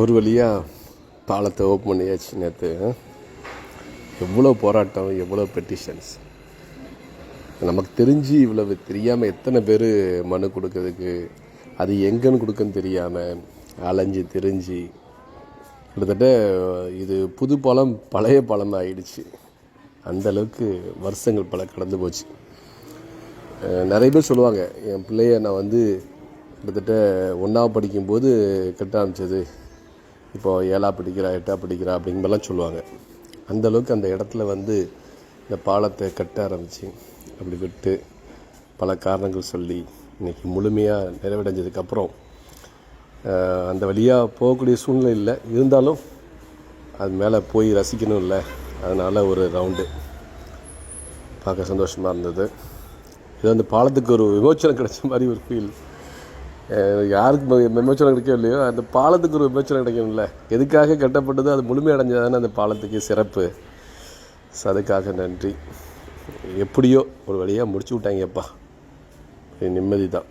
ஒரு வழியாக பாலத்தை ஓப்பன் பண்ணியாச்சு நேற்று எவ்வளோ போராட்டம் எவ்வளோ பெட்டிஷன்ஸ் நமக்கு தெரிஞ்சு இவ்வளவு தெரியாமல் எத்தனை பேர் மனு கொடுக்கறதுக்கு அது எங்கன்னு கொடுக்கன்னு தெரியாமல் அலைஞ்சு தெரிஞ்சு கிட்டத்தட்ட இது புது பாலம் பழைய பாலம் ஆயிடுச்சு. அந்தளவுக்கு வருஷங்கள் பல கடந்து போச்சு. நிறைய பேர் சொல்லுவாங்க என் பிள்ளைய நான் வந்து கிட்டத்தட்ட ஒன்றாவது படிக்கும்போது கட்ட ஆரம்பிச்சது இப்போ ஏழா படிக்கிறா எட்டா படிக்கிறா அப்படிங்கலாம் சொல்லுவாங்க. அந்தளவுக்கு அந்த இடத்துல வந்து இந்த பாலத்தை கட்ட ஆரம்பித்து அப்படி விட்டு பல காரணங்கள் சொல்லி இன்னைக்கு முழுமையாக நிறைவடைஞ்சதுக்கப்புறம் அந்த வழியாக போகக்கூடிய சூழ்நிலை இல்லை. இருந்தாலும் அது மேலே போய் ரசிக்கணும் இல்லை. அதனால் ஒரு ரவுண்டு பார்க்க சந்தோஷமாக இருந்தது. இது அந்த பாலத்துக்கு ஒரு விமோச்சனம் கிடைச்ச மாதிரி ஒரு ஃபீல் யாருக்கு ம- விமோச்சனம் கிடைக்கோ இல்லையோ அந்த பாலத்துக்கு ஒரு விமோச்சனம் கிடைக்கணும்ல எதுக்காக கட்டப்பட்டதோ அது முழுமையடைஞ்சதானே அந்த பாலத்துக்கு சிறப்பு. ஸோ அதுக்காக நன்றி. எப்படியோ ஒரு வழியாக முடிச்சு விட்டாங்கப்பா. நிம்மதி தான்